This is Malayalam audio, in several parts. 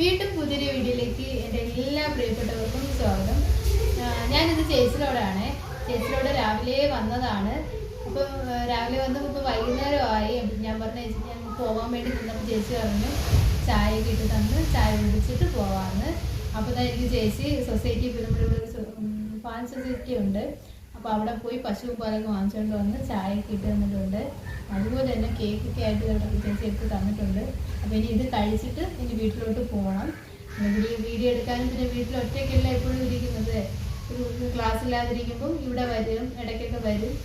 വീണ്ടും പുതിയൊരു വീഡിയോയിലേക്ക് എന്റെ എല്ലാ പ്രിയപ്പെട്ടവർക്കും സ്വാഗതം. ഞാനിത് ചേച്ചിലോടാണ് ചേച്ചിലോട് രാവിലെ വന്നതാണ്. അപ്പം രാവിലെ വന്നപ്പോൾ ഇപ്പോൾ വൈകുന്നേരമായി. ഞാൻ പറഞ്ഞ ചേച്ചി ഞാൻ പോകാൻ വേണ്ടി നിന്നപ്പോൾ ചേച്ചി പറഞ്ഞു ചായ ഇട്ട് തന്ന് ചായ കുടിച്ചിട്ട് പോവാമെന്ന് അപ്പോൾ തന്നെ എനിക്ക് ചേച്ചി സൊസൈറ്റി പിന്നെ ഫാൻ സൊസൈറ്റി ഉണ്ട്. അപ്പോൾ അവിടെ പോയി പശു പാലൊക്കെ വാങ്ങിച്ചുകൊണ്ട് വന്ന് ചായയൊക്കെ ഇട്ട് തന്നിട്ടുണ്ട്. അതുപോലെ തന്നെ കേക്കൊക്കെ ആയിട്ട് ചേച്ചി എടുത്ത് തന്നിട്ടുണ്ട്. അപ്പോൾ ഇനി ഇത് കഴിച്ചിട്ട് ഇനി വീട്ടിലോട്ട് പോകണം. വീഡിയോ വീഡിയോ എടുക്കാനും പിന്നെ വീട്ടിൽ ഒറ്റയ്ക്കല്ല എപ്പോഴും ഇരിക്കുന്നത്. ഒരു ക്ലാസ് ഇല്ലാതിരിക്കുമ്പോൾ ഇവിടെ വരും ഇടയ്ക്കൊക്കെ വരും.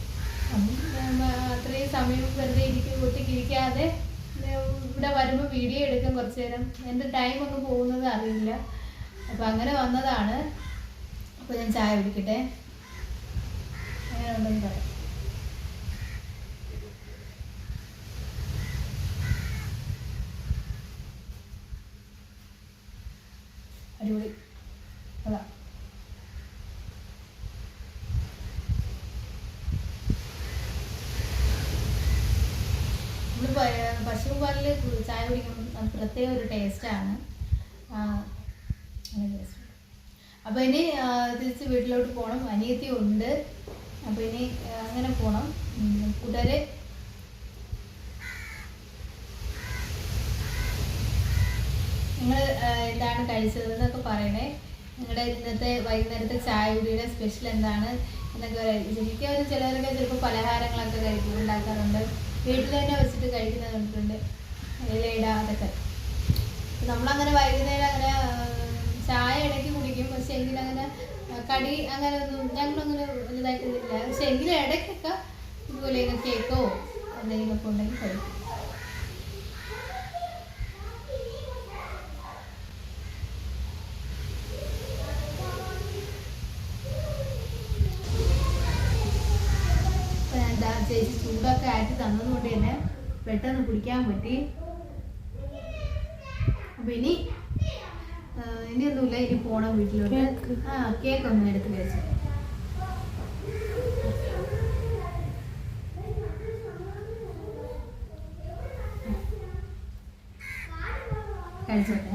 അപ്പം, അത്രയും സമയം വെറുതെ ഇരിക്കും ഒറ്റയ്ക്ക് ഇരിക്കാതെ ഇവിടെ വരുമ്പോൾ വീഡിയോ എടുക്കും കുറച്ച് നേരം. എന്റെ ടൈം ഒന്നും പോകുന്നത് അറിയില്ല. അപ്പം അങ്ങനെ വന്നതാണ്. അപ്പോൾ ഞാൻ ചായ കുടിക്കട്ടെ. അടിപൊളി. അതാ നമ്മൾ പശു പാലിൽ ചായ കുടിക്കുമ്പോൾ അത് പ്രത്യേക ഒരു ടേസ്റ്റാണ് അപ്പോൾ ഇനി തിരിച്ച് വീട്ടിലോട്ട് പോകണം അനിയത്തി ഉണ്ട് അപ്പോൾ ഇനി അങ്ങനെ പോകണം ഉം, നിങ്ങൾ എന്താണ് കഴിച്ചത് എന്നൊക്കെ പറയണേ. നിങ്ങളുടെ ഇന്നത്തെ വൈകുന്നേരത്തെ ചായ കുടിയുടെ സ്പെഷ്യൽ എന്താണ് എന്നൊക്കെ അവർ ചിലവരൊക്കെ ചിലപ്പോൾ പലഹാരങ്ങളൊക്കെ കഴിക്കും ഉണ്ടാക്കാറുണ്ട്. വീട്ടിൽ തന്നെ വെച്ചിട്ട് കഴിക്കുന്നത് കണ്ടിട്ടുണ്ട്. ഇലയിട അതൊക്കെ. നമ്മളങ്ങനെ വൈകുന്നേരം അങ്ങനെ ചായ ഇടയ്ക്ക് കുടിക്കും. പക്ഷെ എങ്കിലും അങ്ങനെ കടി അങ്ങനെ ഒന്നും ഞങ്ങളങ്ങനെ വലുതായിട്ട് പക്ഷെ എങ്കിലും ഇടയ്ക്കൊക്കെ ഇതുപോലെ കേക്കോ എന്തെങ്കിലുമൊക്കെ ഉണ്ടെങ്കിൽ കഴിക്കും. ദാ ചേച്ചി ചൂടൊക്കെ ആറ്റി തന്നതുകൊണ്ട് തന്നെ പെട്ടെന്ന് കുടിക്കാൻ പറ്റി. അപ്പൊ ഇനി ഇനി ഇനിയൊന്നുമില്ല ഇനി പോണം വീട്ടിലോട്ട്. ആ കേക്ക് ഒന്ന് എടുത്ത് കഴിച്ചു കഴിച്ചോട്ടെ.